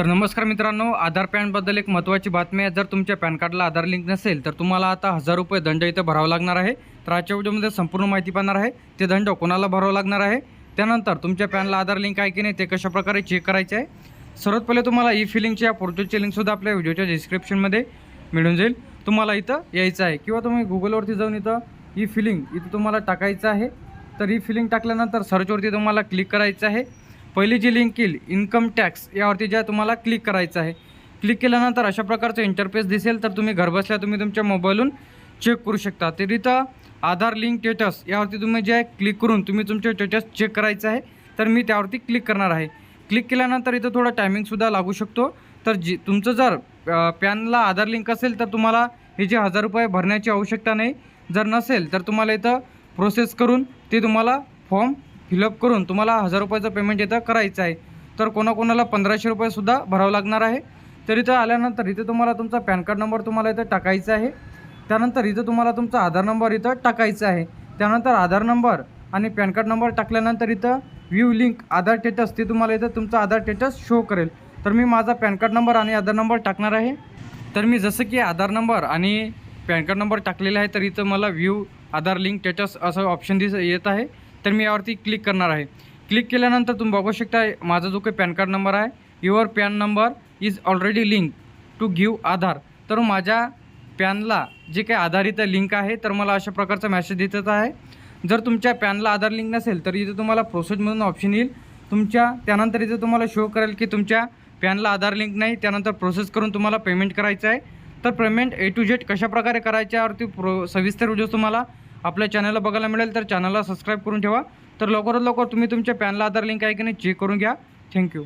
तर नमस्कार मित्रांनो आधार पॅनबद्दल एक महत्त्वाची बातमी आहे. जर तुमच्या पॅन कार्डला आधार लिंक नसेल तर तुम्हाला आता हजार रुपये दंड इथं भरावा लागणार आहे. तर आजच्या व्हिडिओमध्ये संपूर्ण माहिती पाहणार आहे. ते दंड कोणाला भरावं लागणार आहे? त्यानंतर तुमच्या पॅनला आधार लिंक आहे की नाही ते कशाप्रकारे चेक करायचे आहे? सर्वात पहिले तुम्हाला ई फिलिंगच्या या पोर्टलची लिंकसुद्धा आपल्या व्हिडिओच्या डिस्क्रिप्शनमध्ये मिळून जाईल. तुम्हाला इथं यायचं आहे. किंवा तुम्ही गुगलवरती जाऊन इथं e ई फिलिंग इथं तुम्हाला टाकायचं आहे. तर e ई फिलिंग टाकल्यानंतर सर्चवरती तुम्हाला क्लिक करायचं आहे. पहिली जी लिंक येईल इन्कम टॅक्स यावरती ज्या तुम्हाला क्लिक करायचं आहे क्लिक केल्यानंतर अशा प्रकारचं इंटरफेस दिसेल तर तुम्ही घरबसल्या तुम्ही तुमच्या मोबाईलहून चेक करू शकता. ते तिथं आधार लिंक स्टेटस यावरती तुम्ही जे आहे क्लिक करून तुम्ही तुमचे स्टेटस चेक करायचं आहे तर मी त्यावरती क्लिक करणार आहे. क्लिक केल्यानंतर इथं थोडं टायमिंगसुद्धा लागू शकतो. तर जी तुमचं जर पॅनला आधार लिंक असेल तर तुम्हाला हे जे हजार रुपये भरण्याची आवश्यकता नाही. जर नसेल तर तुम्हाला इथं प्रोसेस करून ते तुम्हाला फॉर्म फिलअप करून तुम्हाला हजार रुपयाचं पेमेंट इथं करायचं आहे. तर कोणाकोणाला पंधराशे रुपयेसुद्धा भरावं लागणार आहे. तर इथं आल्यानंतर इथे तुम्हाला तुमचा पॅन कार्ड नंबर तुम्हाला इथं टाकायचा आहे. त्यानंतर इथं तुम्हाला तुमचा आधार नंबर इथं टाकायचा आहे. त्यानंतर आधार नंबर आणि पॅन कार्ड नंबर टाकल्यानंतर इथं व्ह्यू लिंक आधार स्टेटस ते तुम्हाला इथं तुमचा आधार स्टेटस शो करेल. तर मी माझा पॅन कार्ड नंबर आणि आधार नंबर टाकणार आहे. तर मी जसं की आधार नंबर आणि पॅन कार्ड नंबर टाकलेला आहे तर इथं मला व्ह्यू आधार लिंक स्टेटस असं ऑप्शन दिस येत आहे. तर मी यावरती क्लिक करणार आहे. क्लिक केल्यानंतर तुम्ही बघू शकता माझा जो काही पॅन कार्ड नंबर आहे your PAN number is already link to give Aadhaar. तर माझ्या पॅनला जे काही आधारित लिंक आहे तर मला अशा प्रकारचा मेसेज देत आहे. जर तुमच्या पॅनला आधार लिंक नसेल तर इथे तुम्हाला प्रोसेसमधून ऑप्शन येईल. तुमच्या त्यानंतर इथे तुम्हाला शो करेल की तुमच्या पॅनला आधार लिंक नाही त्यानंतर प्रोसेस करून तुम्हाला पेमेंट करायचं आहे. तर पेमेंट ए टू झेड कशाप्रकारे करायच्यावरती प्रो सविस्तर व्हिडिओ तुम्हाला आपल्या चॅनलला बघायला मिळेल तर चॅनलला सबस्क्राईब करून ठेवा. तर लवकरात लवकर तुम्ही तुमच्या पॅनला आधार लिंक आहे की नाही चेक करून घ्या. थँक्यू